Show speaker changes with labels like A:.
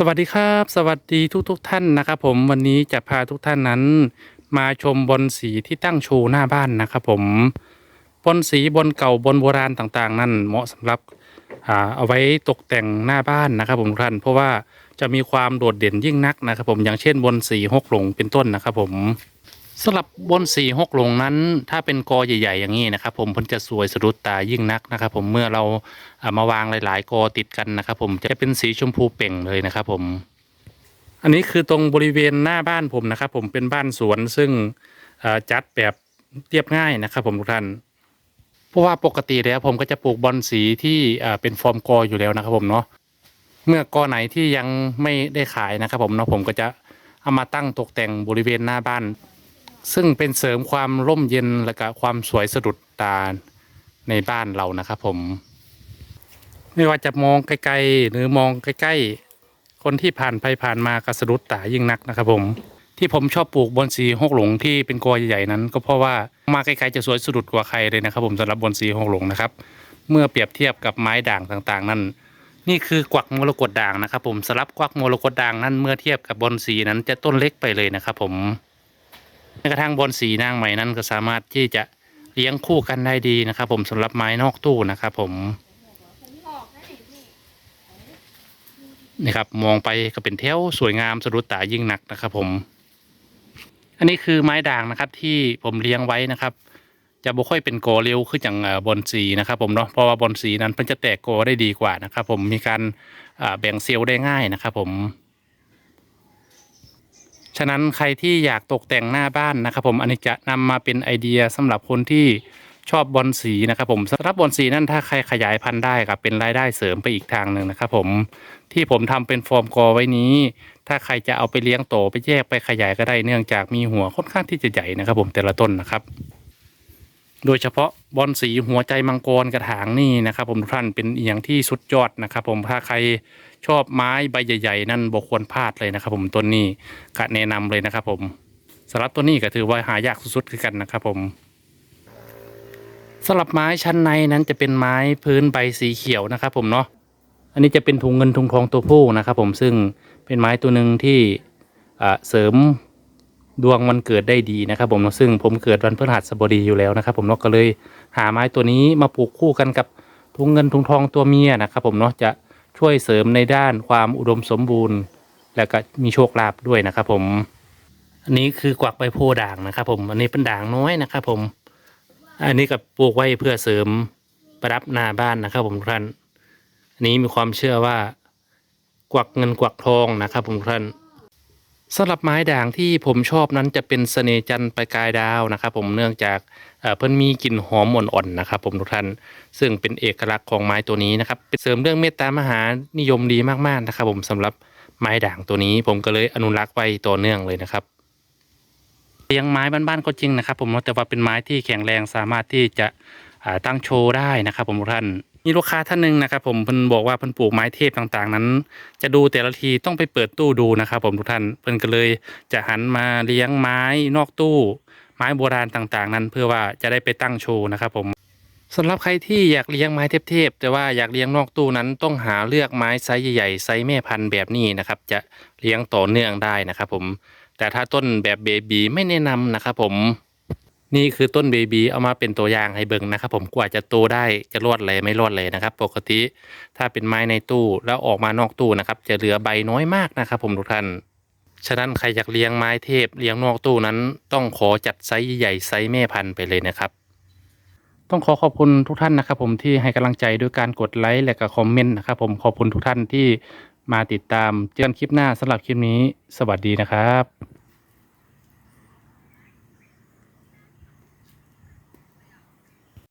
A: สวัสดีครับ สวัสดีทุกทุกๆท่านนะครับผมวันนี้จะพาทุกท่านนั้น มาชมบอนสีที่ตั้งโชว์หน้าบ้านนะครับผมบอนสีบนเก่าบนโบราณต่างๆ นั่นเหมาะสำหรับอ่าเอาไว้ตกแต่งหน้าบ้านนะครับผมทุกท่าน เพราะว่าจะมีความโดดเด่นยิ่งนักนะครับผมอย่างเช่นบนสีหกหลงเป็นต้นนะครับผม สำหรับบนสีหกหลงนั้น ถ้าเป็นกอใหญ่ ๆ อย่างนี้นะครับ ผมมันจะสวยสะดุดตายิ่งนักนะครับ ผมเมื่อเราเอามาวางหลาย ๆ กอติดกันนะครับ ผมจะเป็นสีชมพูเป่งเลยนะครับ ผม อันนี้คือตรงบริเวณหน้าบ้านผมนะครับ ผมเป็นบ้านสวนซึ่งจัดแบบเรียบง่ายนะครับ ผมทุกท่านเพราะว่าปกติแล้วผมก็จะปลูกบอนสีที่เป็นฟอร์มกออยู่แล้วนะครับ ผมเนาะเมื่อกอไหนที่ยังไม่ได้ขายนะครับ ผมเนาะผมก็จะเอามาตั้งตกแต่งบริเวณหน้าบ้าน ซึ่งเป็นเสริมความร่มเย็นและก็ความสวยสะดุดตาในบ้านเรานะครับผม ไม่ว่าจะมองไกลๆหรือมองใกล้ๆ คนที่ผ่านไปผ่านมากระสะดุดตายิ่งนักนะครับผมที่ผมชอบปลูกบอนสีหกหลงที่เป็นกอใหญ่ๆนั้น ก็เพราะว่ามาไกลๆจะสวยสะดุดกว่าใครเลยนะครับ ผมสำหรับบอนสีหกหลงนะครับ เมื่อเปรียบเทียบกับไม้ด่างต่างๆ นั้นนี่คือกวักมรกตด่างนะครับ ผมสำหรับกวักมรกตด่างนั้นเมื่อเทียบกับบอนสีนั้นจะต้นเล็กไปเลยนะครับ ผม แม้กระทั่งบอนสีนางใหม่นั้นก็สามารถที่จะเลี้ยงคู่กันได้ดีนะครับ ผมสำหรับไม้นอกตู้นะครับ ผมนี่ครับมองไปก็เป็นแถวสวยงามสะดุดตายิ่งหนักนะครับ ผม อันนี้คือไม้ด่างนะครับที่ผมเลี้ยงไว้นะครับ จะบ่ค่อยเป็นโกเร็วขึ้นอย่างบอนสีนะครับ ผมเนาะเพราะว่าบอนสีนั้นมันจะแตกโกได้ดีกว่านะครับ ผมมีการแบ่งเซลล์ได้ง่ายนะครับ ผม ฉะนั้นใครที่อยากตกแต่งหน้าบ้านนะครับผมอันนี้จะนำมาเป็นไอเดียสำหรับคนที่ชอบบอลสีนะครับผมสำหรับบอลสีนั่นถ้าใครขยายพันธุ์ได้ครับเป็นรายได้เสริมไปอีกทางหนึ่งนะครับผมที่ผมทำเป็นฟอร์มกอไว้นี้ ถ้าใครจะเอาไปเลี้ยงโตไปแยกไปขยายก็ได้เนื่องจากมีหัวค่อนข้างที่จะใหญ่นะครับผมแต่ละต้นนะครับ โดยเฉพาะบอลสีหัวใจมังกรกระถางนี่นะครับ ผมทุกท่านเป็นอย่างที่สุดยอดนะครับ ผมถ้าใครชอบไม้ใบใหญ่ ๆ นั่นบ่ควรพลาดเลยนะครับ ผมต้นนี้ก็แนะนำเลยนะครับ ผมสำหรับต้นนี้ก็ถือว่าหายากสุดๆคือกันนะครับ ผมสำหรับไม้ชั้นในนั้นจะเป็นไม้พื้นใบสีเขียวนะครับ ผมเนาะอันนี้จะเป็นถุงเงินถุงทองตัวผู้นะครับ ผมซึ่งเป็นไม้ตัวหนึ่งที่อ่าเสริม ดวงวันเกิดได้ดีนะครับผมซึ่งผมเกิดวันพฤหัสบดีอยู่แล้วนะครับ ผมเนาะก็เลยหาไม้ตัวนี้มาปลูกคู่กันกับถุงเงินถุงทองตัวเมียนะครับ ผมเนาะจะช่วยเสริมในด้านความอุดมสมบูรณ์ และก็มีโชคลาภด้วยนะครับ ผม อันนี้คือกวักใบโพด่างนะครับ ผมอันนี้เป็นด่างน้อยนะครับ ผม อันนี้กับปลูกไว้เพื่อเสริมประดับหน้าบ้านนะครับ ผมทุกท่านอันนี้มีความเชื่อว่ากวักเงินกวักทองนะครับ ผมทุกท่าน สำหรับไม้ด่างที่ผมชอบนั้นจะเป็นเสน่จันทร์ประกายดาวนะครับ ผมเนื่องจากเพิ่นมีกลิ่นหอมอ่อนๆนะครับ ผมทุกท่านซึ่งเป็นเอกลักษณ์ของไม้ตัวนี้นะครับเป็นเสริมเรื่องเมตตามหานิยมดีมากๆนะครับ ผมสำหรับไม้ด่างตัวนี้ ผมก็เลยอนุรักษ์ไว้ต่อเนื่องเลยนะครับเลี้ยงไม้บ้านๆก็จริงนะครับ ผมแต่ว่าเป็นไม้ที่แข็งแรงสามารถที่จะตั้งโชว์ได้นะครับ ผมทุกท่าน มีลูกค้าท่านหนึ่งนะครับผมเพิ่นบอกว่าเพิ่นปลูกไม้เทพต่างๆ นั้น จะดูแต่ละทีต้องไปเปิดตู้ดูนะครับผมทุกท่านเพิ่นก็เลยจะหันมาเลี้ยงไม้นอกตู้ ไม้โบราณต่างๆ นั้น เพื่อว่าจะได้ไปตั้งโชว์นะครับผมสำหรับใครที่อยากเลี้ยงไม้เทพๆแต่ว่าอยากเลี้ยงนอกตู้นั้นต้องหาเลือกไม้ไซส์ใหญ่ๆไซส์แม่พันธุ์แบบนี้นะครับจะเลี้ยงต่อเนื่องได้นะครับผมแต่ถ้าต้นแบบเบบีไม่แนะนำนะครับผม นี่คือต้นเบบีเอามาเป็นตัวอย่างให้เบิ่งนะครับ ผมกว่าจะโตได้จะรอดเลยไม่รอดเลยนะครับ ปกติถ้าเป็นไม้ในตู้แล้วออกมานอกตู้นะครับ จะเหลือใบน้อยมากนะครับ ผมทุกท่านฉะนั้นใครอยากเลี้ยงไม้เทพเลี้ยงนอกตู้นั้น ต้องขอจัดไซส์ใหญ่ไซส์แม่พันธุ์ไปเลยนะครับ ต้องขอขอบคุณทุกท่านนะครับ ผมที่ให้กำลังใจด้วยการกดไลค์และก็คอมเมนต์นะครับ ผมขอบคุณทุกท่านที่มาติดตามเจอกันคลิปหน้าสำหรับคลิปนี้ สวัสดีนะครับ